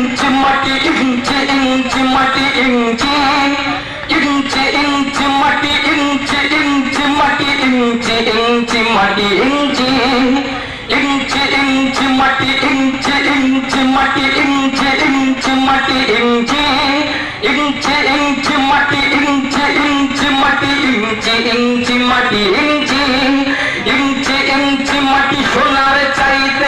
ইঞ্চি মাটি ইঞ্চি ইঞ্চি মাটি ইঞ্চি ইঞ্চি ইঞ্চি মাটি ইঞ্চি ইঞ্চি মাটি ইঞ্চি ইঞ্চি মাটি ইঞ্চি ইঞ্চি ইঞ্চি মাটি ইঞ্চি ইঞ্চি মাটি ইঞ্চি ইঞ্চি মাটি ইঞ্চি ইঞ্চি ইঞ্চি মাটি ইঞ্চি ইঞ্চি মাটি ইঞ্চি ইঞ্চি মাটি ইঞ্চি ইঞ্চি ইঞ্চি মাটি সোনার চাইতে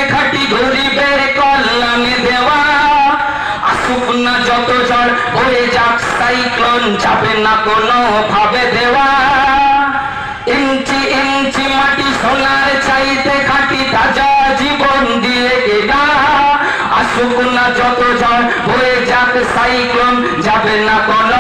সাইক্লোন যাবে না কোনো ভাবে দেওয়া, ইঞ্চি ইঞ্চি মাটি সোনার চাইতে খাটি তাজা জীবন দিয়ে কেনা আসুক না যত ঝড় হয়ে যাক, সাইক্লোন যাবে না কোনো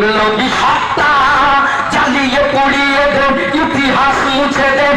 বিপ্লবী সত্তা? জ্বালিয়ে পুড়িয়ে দেন ইতিহাস মুছে দেন।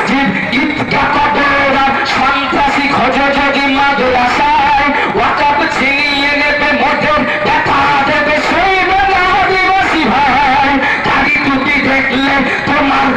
মসজিদ ঈদগা কবর সন্ত্রাসী খোঁজো যদি মাদ্রাসায় ওয়াকাপ ছিনিয়ে নেবে মোটর দেখা দেবে সেই বেলা আদিবাসী ভাই দাড়ি টুপি দেখলে তোমার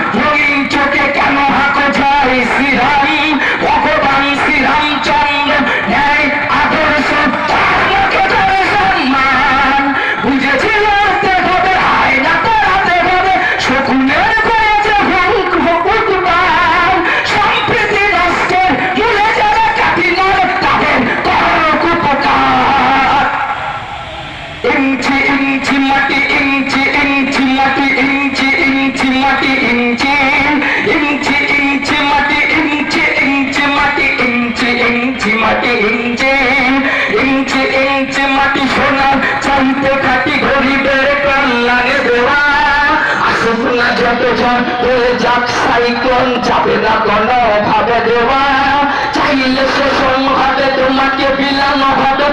মাটি ইঞ্চি ইঞ্চি মাটি ইঞ্চি ইঞ্চি মাটি ইঞ্চি ইঞ্চি ইঞ্চি মাটি ইঞ্চি ইঞ্চি মাটি ইঞ্চি ইঞ্চি মাটি ইঞ্চি ইঞ্চি ইঞ্চি মাটি সোনা, চাইতে খাটি গরিবের কল্যাণে দেওয়া। আসুক না যত জন হয়ে যাক সাইক্লোন, যাবে না কোনো ভাবে দেওয়া। চাইলে শোষণ হবে, তোমাকে বিলানো হবে